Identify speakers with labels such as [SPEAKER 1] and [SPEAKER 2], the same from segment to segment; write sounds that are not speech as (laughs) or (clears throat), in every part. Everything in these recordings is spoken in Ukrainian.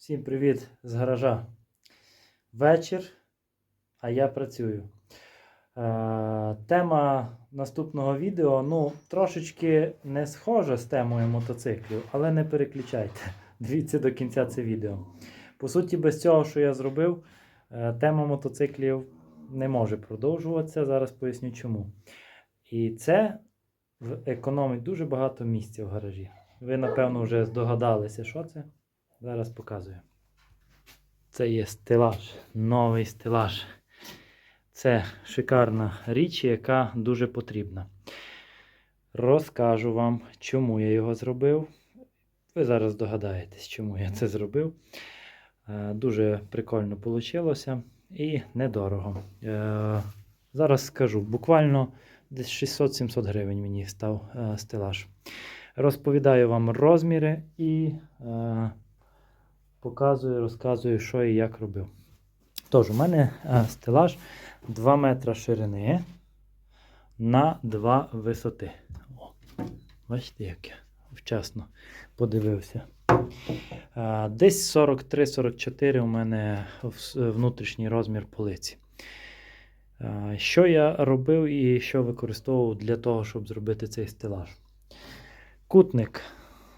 [SPEAKER 1] Всім привіт з гаража. Вечір, а я працюю. Е, тема наступного відео ну, трошечки не схожа з темою мотоциклів, але не переключайте. (laughs) Дивіться до кінця це відео. По суті, без цього, що я зробив, е, тема мотоциклів не може продовжуватися. Зараз поясню чому. І це економить дуже багато місця в гаражі. Ви, напевно, вже здогадалися, що це. Зараз показую. Це є стелаж, новий стелаж. Це шикарна річ, яка дуже потрібна. Розкажу вам, чому я його зробив. Ви зараз догадаєтесь, чому я це зробив. Е, Дуже прикольно вийшло і недорого. Е, Зараз скажу, буквально десь 600-700 гривень мені став е, стелаж. Розповідаю вам розміри і показую, розказую, що і як робив. Тож, у мене е, стелаж 2 метра ширини на 2 висоти. О, бачите, як я вчасно подивився. Е, Десь 43-44 у мене внутрішній розмір полиці. Е, Що я робив і що використовував для того, щоб зробити цей стелаж? Кутник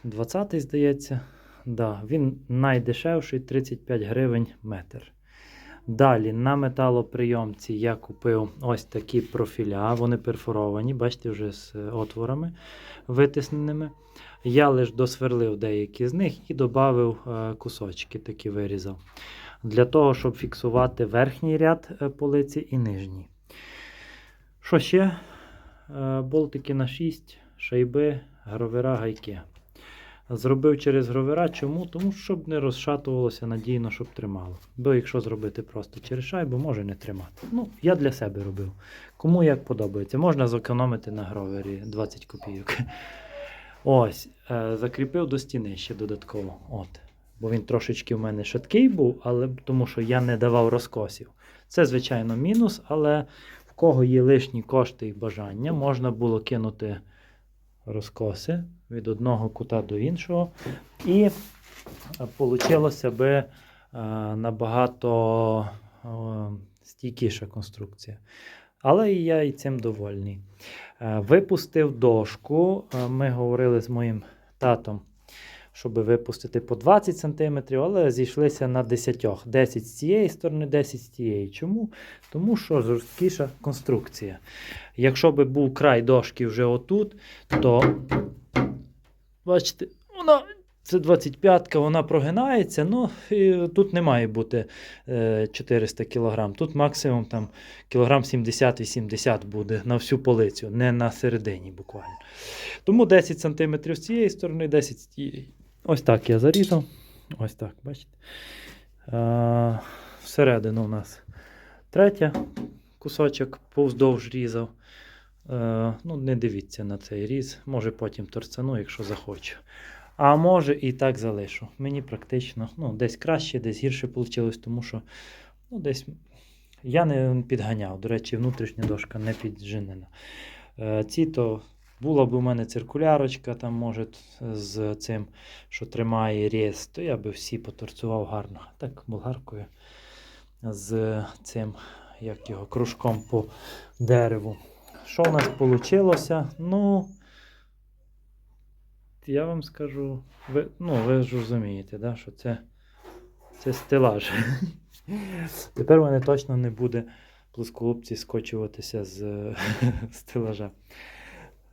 [SPEAKER 1] 20 здається. Да, він найдешевший 35 гривень метр. Далі на металоприйомці я купив ось такі профіля, вони перфоровані, бачите, вже з е, отворами витисненими. Я лише досверлив деякі з них і додав кусочки, такі вирізав. Для того, щоб фіксувати верхній ряд е, полиці і нижній. Що ще? Е, Болтики на 6, шайби, гровера, гайки. Зробив через гровера. Чому? Тому щоб не розшатувалося надійно, щоб тримало. Бо якщо зробити просто через шайбу, може не тримати. Ну, я для себе робив. Кому як подобається. Можна зекономити на гровері 20 копійок. Ось, е, закріпив до стіни ще додатково. От. Бо він трошечки в мене шаткий був, але тому що я не давав розкосів. Це, звичайно, мінус, але в кого є лишні кошти і бажання, можна було кинути розкоси від одного кута до іншого. І вийшло би е, набагато е, стійкіша конструкція. Але я і цим довольний. Е, Випустив дошку. Е, Ми говорили з моїм татом, щоб випустити по 20 см, але зійшлися на 10. 10 з цієї сторони, 10 з цієї. Чому? Тому що жорсткіша конструкція. Якщо би був край дошки вже отут, то бачите, вона. Це 25-ка, вона прогинається, ну і тут не має бути е, 400 кг. Тут максимум там кілограм 70-80 буде на всю полицю, не на середині буквально. Тому 10 см з цієї сторони, 10 з тієї. Ось так я зарізав. Ось так, бачите. Е, всередину у нас третя кусочок повздовж різав. Е, ну, не дивіться на цей різ. Може потім торцану, якщо захочу. А може і так залишу. Мені практично ну, десь краще, десь гірше вийшло, тому що ну, десь я не підганяв. До речі, внутрішня дошка не піджинена. Е, ці то була б у мене циркулярочка, там, може, з цим, що тримає різ, то я би всі поторцював гарно. Так, болгаркою з цим, як його, кружком по дереву. Що в нас вийшло? Ну, я вам скажу, ви, ну, ви ж розумієте, да, що це, це стелаж. (laughs) Тепер у мене точно не буде плосколупці скочуватися з (laughs) стелажа.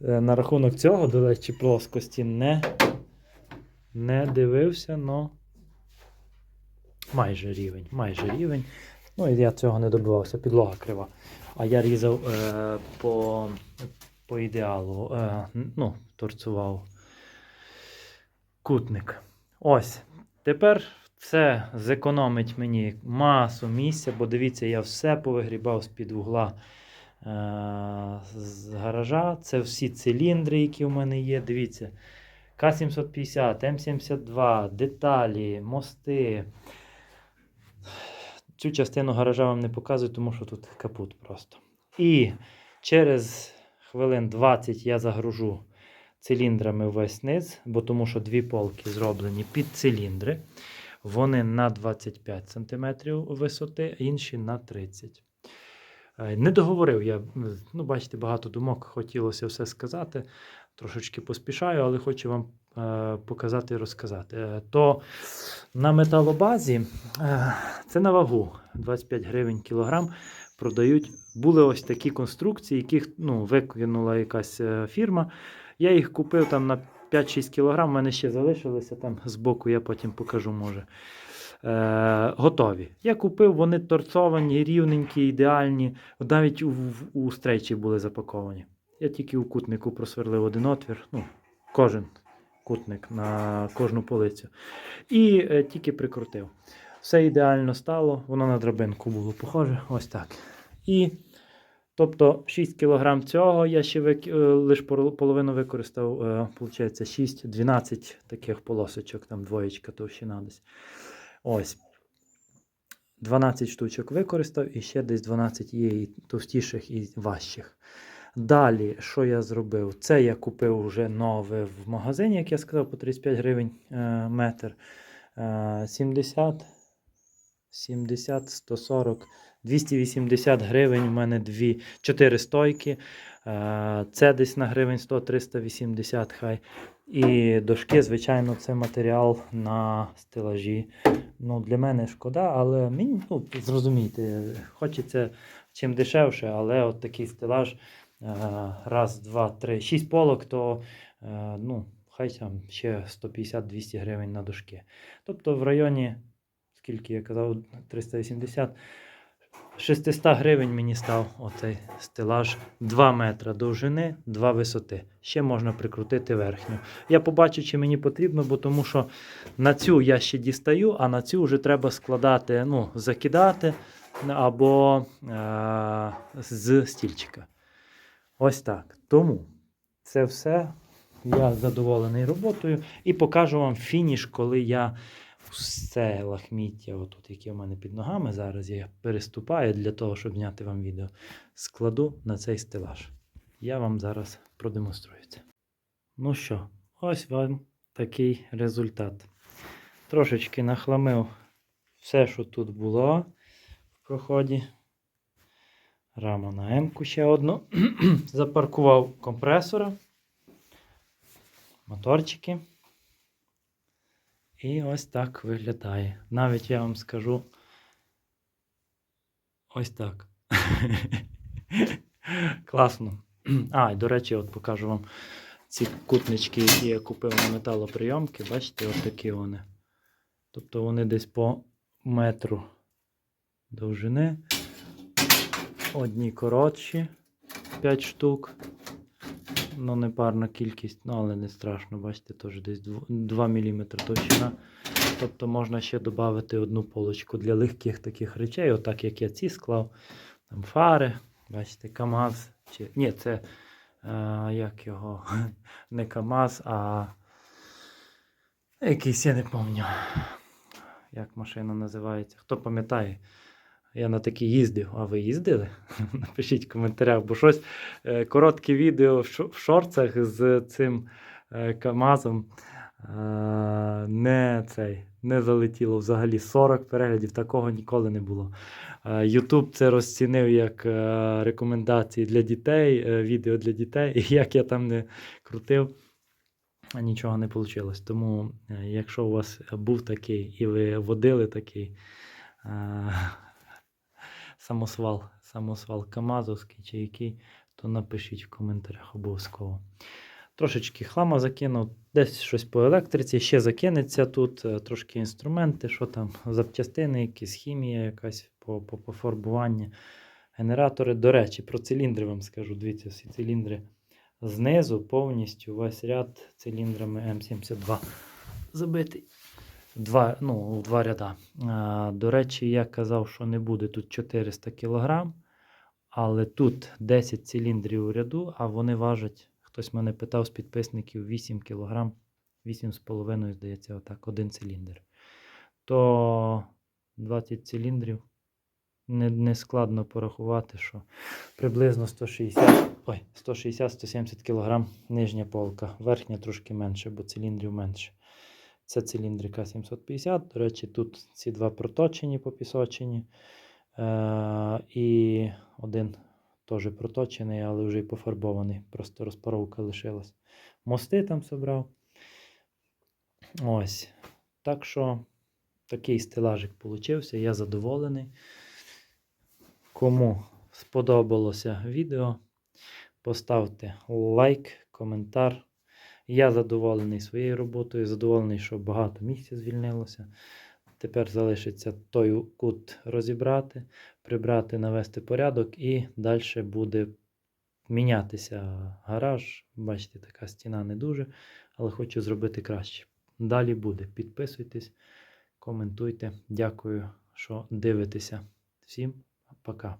[SPEAKER 1] Е, На рахунок цього, до речі, плоскості не, не дивився, но майже рівень. Майже рівень. Ну, і я цього не добивався, підлога крива. А я різав е, по, по ідеалу, е, ну, торцував кутник. Ось. Тепер це зекономить мені масу місця, бо дивіться, я все повигрібав з-під вугла з гаража. Це всі циліндри, які в мене є. Дивіться. К-750, М72, деталі, мости. Цю частину гаража вам не показую, тому що тут капут просто. І через хвилин 20 я загружу циліндрами весь низ, бо тому що дві полки зроблені під циліндри. Вони на 25 см висоти, інші на 30 Е, Не договорив я, ну, бачите, багато думок, хотілося все сказати. Трошечки поспішаю, але хочу вам е, показати і розказати. Е, То на металобазі е, це на вагу 25 гривень кілограм. Продають. Були ось такі конструкції, яких ну, викинула якась е, фірма. Я їх купив там на 5-6 кілограм, в мене ще залишилися там збоку, я потім покажу, може. Е, готові. Я купив, вони торцовані, рівненькі, ідеальні. Навіть у, у стрейчі були запаковані. Я тільки у кутнику просверлив один отвір. Ну, кожен кутник на кожну полицю. І е, тільки прикрутив. Все ідеально стало, воно на драбинку було похоже. Ось так. І тобто 6 кг цього я ще вик... е, лише половину використав, е, виходить 6-12 таких полосочок, там двоєчка товщина десь. Ось. 12 штучок використав і ще десь 12 є і товстіших і важчих. Далі, що я зробив? Це я купив вже нове в магазині, як я сказав, по 35 гривень е, метр. Е, 70, 70, 140, 280 гривень. У мене дві, 4 стойки. Е, це десь на гривень 100-380 хай. І дошки, звичайно, це матеріал на стелажі. Ну, для мене шкода, але мені, ну, зрозумійте, хочеться чим дешевше, але от такий стелаж е, раз, два, три, шість полок, то е, ну, хай там ще 150-200 гривень на дошки. Тобто в районі, скільки я казав, 380, 600 гривень мені став оцей стелаж 2 метра довжини, 2 висоти. Ще можна прикрутити верхню. Я побачу, чи мені потрібно, бо тому що на цю я ще дістаю, а на цю вже треба складати, ну, закидати або е- з стільчика. Ось так. Тому це все. Я задоволений роботою і покажу вам фініш, коли я все лахміття, отут, яке в мене під ногами, зараз я переступаю для того, щоб зняти вам відео, складу на цей стелаж. Я вам зараз продемонструю це. Ну що, ось вам такий результат. Трошечки нахламив все, що тут було в проході. Раму на М-ку ще одну. (clears throat) Запаркував компресора, моторчики. І ось так виглядає. Навіть я вам скажу ось так. (laughs) Класно. А, і до речі, от покажу вам ці кутнички, які я купив на металоприйомки. Бачите, от такі вони. Тобто вони десь по метру довжини. Одні коротші 5 штук. Ну, парна кількість, ну, але не страшно, бачите, теж десь 2 мм товщина. Тобто можна ще додати одну полочку для легких таких речей, отак як я ці склав. Там фари, бачите, КАМАЗ. Чи... Ні, це е, як його, (laughs) не КАМАЗ, а якийсь я не пам'ятаю, як машина називається. Хто пам'ятає? Я на такі їздив, а ви їздили? (laughs) Напишіть в коментарях, бо щось е, коротке відео в шорцах з цим е, КАМАЗом е, не, цей, не залетіло взагалі 40 переглядів, такого ніколи не було. YouTube це розцінив як рекомендації для дітей, відео для дітей, і як я там не крутив, нічого не вийшло. Тому, якщо у вас був такий і ви водили такий. Самосвал, самосвал Камазовський чи який, то напишіть в коментарях обов'язково. Трошечки хлама закинув, десь щось по електриці, ще закинеться тут, е, трошки інструменти, що там, запчастини, якісь хімія, якась по, по, по фарбуванню. Генератори, до речі, про циліндри вам скажу. Дивіться, всі циліндри знизу повністю весь ряд циліндрами М72 забитий. Два, ну, два ряда. А, до речі, я казав, що не буде тут 400 кг, але тут 10 циліндрів у ряду, а вони важать, хтось мене питав з підписників 8 кг, 8,5, здається, отак, один циліндр. То 20 циліндрів не, не складно порахувати, що приблизно 160, 160-170 кг нижня полка, верхня трошки менше, бо циліндрів менше. Це циліндрика 750. До речі, тут ці два проточені попісочені. Е, і один теж проточений, але вже й пофарбований. Просто розпаровка лишилась. Мости там собрав. Ось. Так що такий стелажик получився. Я задоволений. Кому сподобалося відео, поставте лайк, коментар. Я задоволений своєю роботою, задоволений, що багато місця звільнилося. Тепер залишиться той кут розібрати, прибрати, навести порядок і далі буде мінятися гараж. Бачите, така стіна не дуже, але хочу зробити краще. Далі буде. Підписуйтесь, коментуйте. Дякую, що дивитеся. Всім пока.